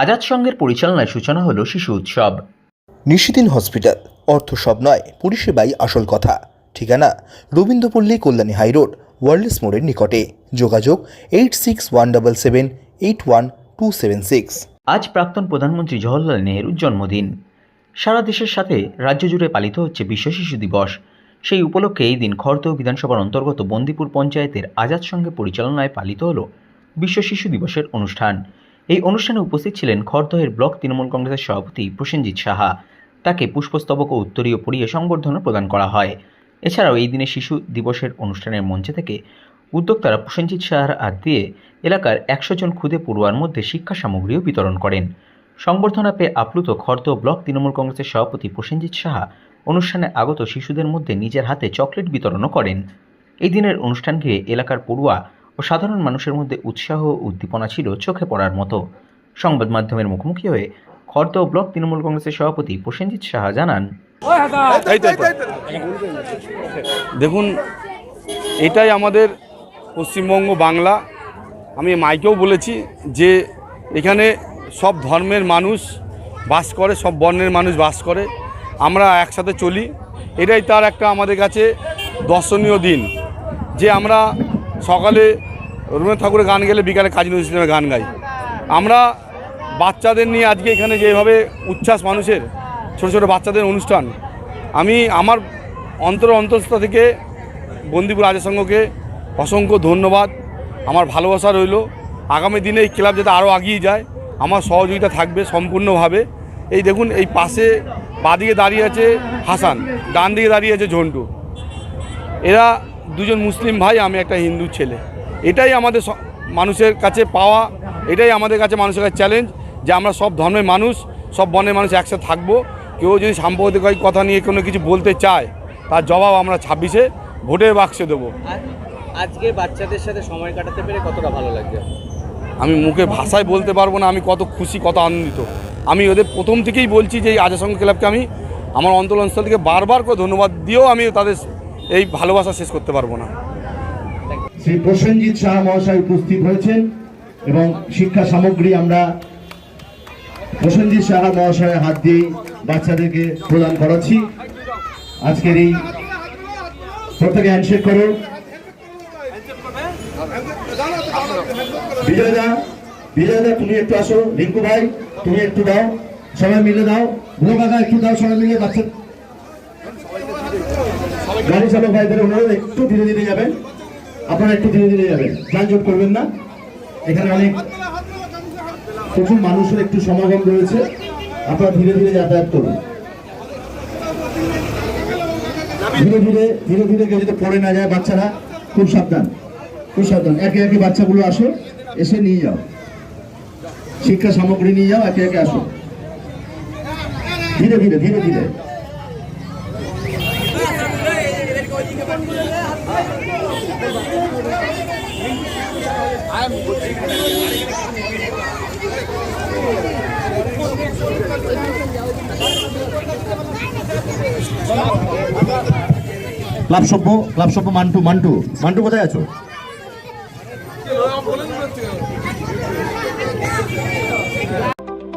আজাদ সংঘের পরিচালনায় সূচনা হলো শিশু উৎসব। নিশিদিন হসপিটাল অর্থ সব নয় পরিষেবাই আসল কথা। ঠিকানা রবীন্দ্রপল্লী কল্যাণী হাইরোড ওয়ার্ল্ডস মোড়ের নিকটে। যোগাযোগ eight six one double seven eight one two seven six আজ প্রাক্তন প্রধানমন্ত্রী জওহরলাল নেহরুর জন্মদিন। সারা দেশের সাথে রাজ্য জুড়ে পালিত হচ্ছে বিশ্ব শিশু দিবস। সেই উপলক্ষে এই দিন খড়দহ বিধানসভার অন্তর্গত বন্দিপুর পঞ্চায়েতের আজাদ সঙ্গে পরিচালনায় পালিত হল বিশ্ব শিশু দিবসের অনুষ্ঠান। এই অনুষ্ঠানে উপস্থিত ছিলেন খড়দহের ব্লক তৃণমূল কংগ্রেসের সভাপতি প্রসেনজিৎ সাহা। তাকে পুষ্পস্তবক ও উত্তরীয় পরিয়ে সংবর্ধনা প্রদান করা হয়। এছাড়াও এই দিনে শিশু দিবসের অনুষ্ঠানের মঞ্চে থেকে উদ্যোক্তারা প্রসেনজিৎ সাহার হাত দিয়ে এলাকার একশো জন ক্ষুদে পড়ুয়ার মধ্যে শিক্ষা সামগ্রীও বিতরণ করেন। সংবর্ধনা পেয়ে আপ্লুত খর্দ ব্লক তৃণমূল কংগ্রেসের সভাপতি প্রসেনজিৎ সাহা অনুষ্ঠানে আগত শিশুদের মধ্যে নিজের হাতে চকলেট বিতরণও করেন। এই দিনের অনুষ্ঠান ঘিরে এলাকার পড়ুয়া ও সাধারণ মানুষের মধ্যে উৎসাহ ও উদ্দীপনা ছিল চোখে পড়ার মতো। সংবাদ মাধ্যমের মুখোমুখি হয়ে খর্দ ব্লক তৃণমূল কংগ্রেসের সভাপতি প্রসেনজিৎ সাহা জানান। দেখুন, এটাই আমাদের পশ্চিমবঙ্গ বাংলা। আমি মাইকেও বলেছি যে এখানে সব ধর্মের মানুষ বাস করে, সব বর্ণের মানুষ বাস করে। আমরা একসাথে চলি। এটাই তার একটা আমাদের কাছে দর্শনীয় দিন। যে আমরা সকালে রবীন্দ্রনাথ ঠাকুরের গান গেলে বিকালে কাজী নজরুল ইসলামের গান গাই। আমরা বাচ্চাদের নিয়ে আজকে এখানে যেভাবে উচ্ছ্বাস মানুষের, ছোট ছোট বাচ্চাদের অনুষ্ঠান, আমি আমার অন্তর অন্তঃস্থ থেকে বন্দিপুর রাজা সংঘকে অসংখ্য ধন্যবাদ। আমার ভালোবাসা রইল। আগামী দিনে এই ক্লাব যাতে আরও এগিয়ে যায়, আমার সহযোগিতা থাকবে সম্পূর্ণভাবে। এই দেখুন, এই পাশে বাদিকে দাঁড়িয়ে আছে হাসান, ডান দিকে দাঁড়িয়ে আছে ঝন্টু। এরা দুজন মুসলিম ভাই আমি একটা হিন্দু ছেলে। এটাই আমাদের মানুষের কাছে পাওয়া এটাই আমাদের কাছে মানুষের কাছে চ্যালেঞ্জ যে আমরা সব ধর্মের মানুষ সব বর্ণের মানুষ একসাথে থাকব। কেউ যদি সাম্প্রদায়িক কথা নিয়ে কোনো কিছু বলতে চায় তার জবাব আমরা ছাব্বিশে ভোটের বাক্সে দেবো। আজ- আজকে বাচ্চাদের সাথে সময় কাটাতে পেরে কতটা ভালো লাগছে? আমি মুখে ভাষায় বলতে পারব না আমি কত খুশি কত আনন্দিত। আমি ওদের প্রথম থেকেই বলছি যে এই আজাসংঘ ক্লাবকে আমি আমার অন্তরস্থল থেকে বারবার করে ধন্যবাদ দিয়েও আমি তাদের এই ভালোবাসা শেষ করতে পারব না। শ্রী প্রসেনজিৎ শাহ মহাশয় উপস্থিত হয়েছেন এবং শিক্ষা সামগ্রী আমরা প্রসেনজিৎ সাহা মহাশয়ের হাত দিয়ে বাচ্চাদেরকে প্রদান করাচ্ছি। আজকের এই প্রত্যেকে হ্যান্ডশেক করো বিজয়দা বিজয়দা, তুমি একটু আসো। রিঙ্কু ভাই, তুমি একটু দাও। সবাই মিলে দাও। বুড়ো কাকা, একটু দাও। সবাই মিলে বাচ্চা গাড়ি চালক ভাইদের অনুরোধ একটু ধীরে ধীরে যাবেন। আপনারা একটু ধীরে ধীরে যাবেন। যানজট করবেন না। এখানে অনেক প্রচুর মানুষের একটু সমাগম রয়েছে। আপনারা ধীরে ধীরে যাতায়াত করুন। ধীরে ধীরে ধীরে ধীরে কেউ যাতে পড়ে না যায়, বাচ্চারা খুব সাবধান। খুব সাবধান। একে একে বাচ্চাগুলো আসো, এসে নিয়ে যাও। শিক্ষা সামগ্রী নিয়ে যাও, একে একে আসো। ধীরে ধীরে ধীরে ধীরে। ক্লাব সভ্য ক্লাব সভ্য মান্টু মান্টু। মান্টু কোথায় আছো?